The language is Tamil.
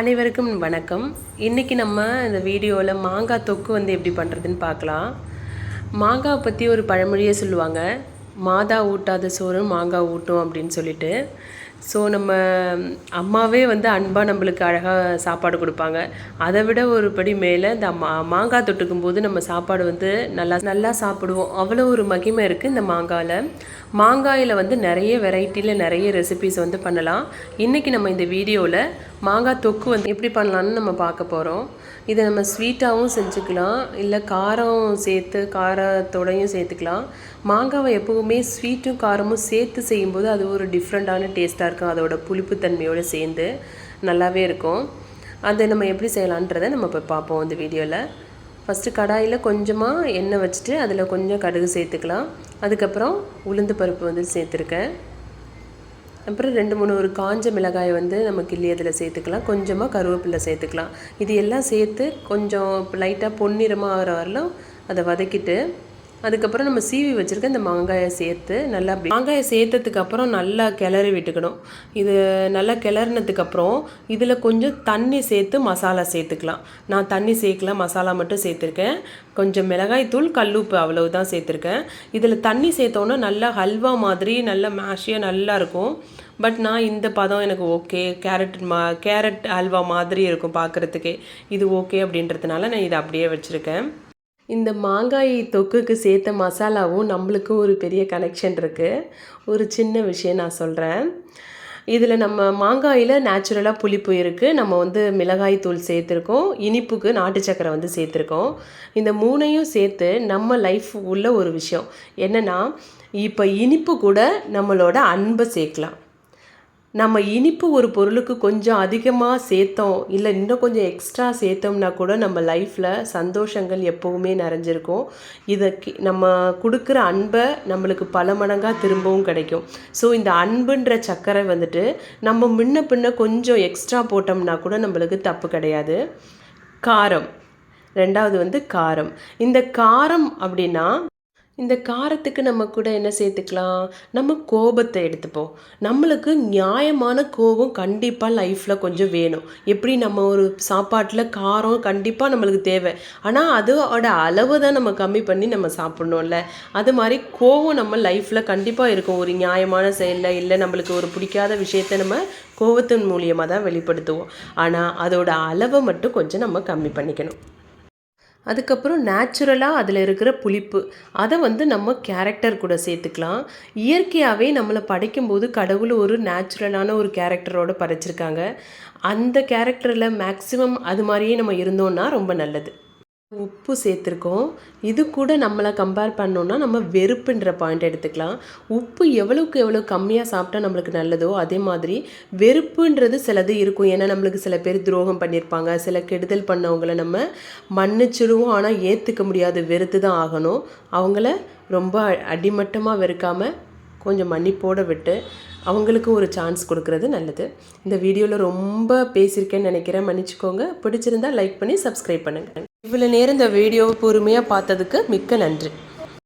அனைவருக்கும் வணக்கம். இன்றைக்கி நம்ம இந்த வீடியோவில் மாங்காய் தொக்கு வந்து எப்படி பண்ணுறதுன்னு பார்க்கலாம். மாங்காய் பற்றி ஒரு பழமொழியே சொல்லுவாங்க. மாதா ஊட்டாத சோறு மாங்காய் ஊட்டும் அப்படின்னு சொல்லிட்டு. ஸோ நம்ம அம்மாவே வந்து அன்பாக நம்மளுக்கு அழகாக சாப்பாடு கொடுப்பாங்க. அதை விட ஒரு படி மேலே இந்த மா மாங்காய் தொட்டுக்கும் போது நம்ம சாப்பாடு வந்து நல்லா நல்லா சாப்பிடுவோம். அவ்வளோ ஒரு மகிமை இருக்குது இந்த மாங்காயில். மாங்காயில் வந்து நிறைய வெரைட்டியில் நிறைய ரெசிபிஸ் வந்து பண்ணலாம். இன்றைக்கி நம்ம இந்த வீடியோவில் மாங்காய் தொக்கு வந்து எப்படி பண்ணலான்னு நம்ம பார்க்க போகிறோம் இதை நம்ம ஸ்வீட்டாகவும் செஞ்சுக்கலாம். இல்லை காரம் சேர்த்து காரத்தோடையும் சேர்த்துக்கலாம். மாங்காவை எப்போவுமே ஸ்வீட்டும் காரமும் சேர்த்து செய்யும்போது அது ஒரு டிஃப்ரெண்ட்டான டேஸ்ட்டாக இருக்கும் அதோட புளிப்புத்தன்மையோடு சேர்ந்து நல்லாவே இருக்கும். அதை நம்ம எப்படி செய்யலான்றதை நம்ம இப்போ பார்ப்போம் இந்த வீடியோவில் ஃபஸ்ட்டு கடாயில் கொஞ்சமாக எண்ணெய் வச்சுட்டு அதில் கொஞ்சம் கடுகு சேர்த்துக்கலாம். அதுக்கப்புறம் உளுந்து பருப்பு வந்து சேர்த்துருக்கேன். அப்புறம் ரெண்டு மூணு ஒரு காஞ்ச மிளகாய் வந்து நம்ம கிள்ளி அதில் சேர்த்துக்கலாம். கொஞ்சமாக கருவேப்பிலை சேர்த்துக்கலாம். இது எல்லாம் சேர்த்து கொஞ்சம் லைட்டாக பொன்னிறமாக ஆகிற வரலும் அதை வதக்கிட்டு அதுக்கப்புறம் நம்ம சீவி வச்சுருக்க இந்த மாங்காயை சேர்த்து நல்லா மாங்காயை சேர்த்ததுக்கு அப்புறம் நல்லா கிளறி விட்டுக்கணும். இது நல்லா கிளறினதுக்கப்புறம் இதில் கொஞ்சம் தண்ணி சேர்த்து மசாலா சேர்த்துக்கலாம். நான் தண்ணி சேர்க்கல மசாலா மட்டும் சேர்த்துருக்கேன். கொஞ்சம் மிளகாய் தூள் கல்லுப்பு அவ்வளவு தான் சேர்த்துருக்கேன். இதில் தண்ணி சேர்த்தோன்னா நல்லா ஹல்வா மாதிரி நல்லா மேஷியாக நல்லா இருக்கும். பட் நான் இந்த பதம் எனக்கு ஓகே. கேரட் மா கேரட் அல்வா மாதிரி இருக்கும் பார்க்குறதுக்கே இது ஓகே அப்படின்றதுனால நான் இதை அப்படியே வச்சுருக்கேன். இந்த மாங்காய் தொக்குக்கு சேர்த்த மசாலாவும் நம்மளுக்கும் ஒரு பெரிய கனெக்ஷன் இருக்குது ஒரு சின்ன விஷயம் நான் சொல்கிறேன் இதில் நம்ம மாங்காயில் நேச்சுரலாக புளிப்பு இருக்குது நம்ம வந்து மிளகாய் தூள் சேர்த்துருக்கோம். இனிப்புக்கு நாட்டு சக்கரை வந்து சேர்த்துருக்கோம். இந்த மூணையும் சேர்த்து நம்ம லைஃப் உள்ள ஒரு விஷயம். என்னென்னா இப்போ இனிப்பு கூட நம்மளோட அன்பை சேர்க்கலாம். நம்ம இனிப்பு ஒரு பொருளுக்கு கொஞ்சம் அதிகமாக சேர்த்தோம் இல்லை இன்னும் கொஞ்சம் எக்ஸ்ட்ரா சேர்த்தோம்னா கூட நம்ம லைஃப்பில் சந்தோஷங்கள் எப்போவுமே நிறைஞ்சிருக்கும். இதை நம்ம கொடுக்குற அன்பை நம்மளுக்கு பல மடங்காக திரும்பவும் கிடைக்கும். ஸோ இந்த அன்புன்ற சக்கரை வந்துட்டு நம்ம முன்ன பின்ன கொஞ்சம் எக்ஸ்ட்ரா போட்டோம்னா கூட நம்மளுக்கு தப்பு கிடையாது. காரம். ரெண்டாவது வந்து காரம். இந்த காரம் அப்படின்னா இந்த காரத்துக்கு நம்ம கூட என்ன சேர்த்துக்கலாம்? நம்ம கோபத்தை எடுத்துப்போம். நம்மளுக்கு நியாயமான கோபம் கண்டிப்பாக லைஃப்பில் கொஞ்சம் வேணும். எப்படி நம்ம ஒரு சாப்பாட்டில் காரம் கண்டிப்பாக நம்மளுக்கு தேவை. ஆனால் அதோட அளவை தான் நம்ம கம்மி பண்ணி நம்ம சாப்பிட்ணும்ல. அது மாதிரி கோபம் நம்ம லைஃப்பில் கண்டிப்பாக இருக்கும். ஒரு நியாயமான செயலில் இல்லை நம்மளுக்கு ஒரு பிடிக்காத விஷயத்தை நம்ம கோபத்தின் மூலியமாக தான் வெளிப்படுத்துவோம். ஆனால் அதோட அளவை மட்டும் கொஞ்சம் நம்ம கம்மி பண்ணிக்கணும். அதுக்கப்புறம் நேச்சுரலாக அதில் இருக்கிற புளிப்பு. அதை வந்து நம்ம கேரக்டர் கூட சேர்த்துக்கலாம். இயற்கையாகவே நம்மளை படைக்கும்போது கடவுள் ஒரு நேச்சுரலான ஒரு கேரக்டரோடு படைச்சிருக்காங்க. அந்த கேரக்டரில் மேக்ஸிமம் அது மாதிரியே நம்ம இருந்தோன்னா ரொம்ப நல்லது. உப்பு சேர்த்துருக்கோம். இது கூட நம்மளை கம்பேர் பண்ணோன்னா நம்ம வெறுப்புன்ற பாயிண்ட் எடுத்துக்கலாம். உப்பு எவ்வளோக்கு எவ்வளோ கம்மியாக சாப்பிட்டா நம்மளுக்கு நல்லதோ அதே மாதிரி வெறுப்புன்றது சிலது இருக்கும். ஏன்னா நம்மளுக்கு சில பேர் துரோகம் பண்ணியிருப்பாங்க சில கெடுதல் பண்ணவங்கள நம்ம மன்னிச்சிடுவோம் ஆனால் ஏற்றுக்க முடியாது. வெறுத்து தான் ஆகணும். அவங்கள ரொம்ப அடிமட்டமாக வெறுக்காமல் கொஞ்சம் மன்னிப்போட விட்டு அவங்களுக்கும் ஒரு சான்ஸ் கொடுக்கறது நல்லது. இந்த வீடியோவில் ரொம்ப பேசியிருக்கேன்னு நினைக்கிறேன். மன்னிச்சுக்கோங்க. பிடிச்சிருந்தா லைக் பண்ணி சப்ஸ்கிரைப் பண்ணுங்கள் இவ்வளோ நேரம் இந்த வீடியோவை பொறுமையாக பார்த்ததுக்கு மிக்க நன்றி.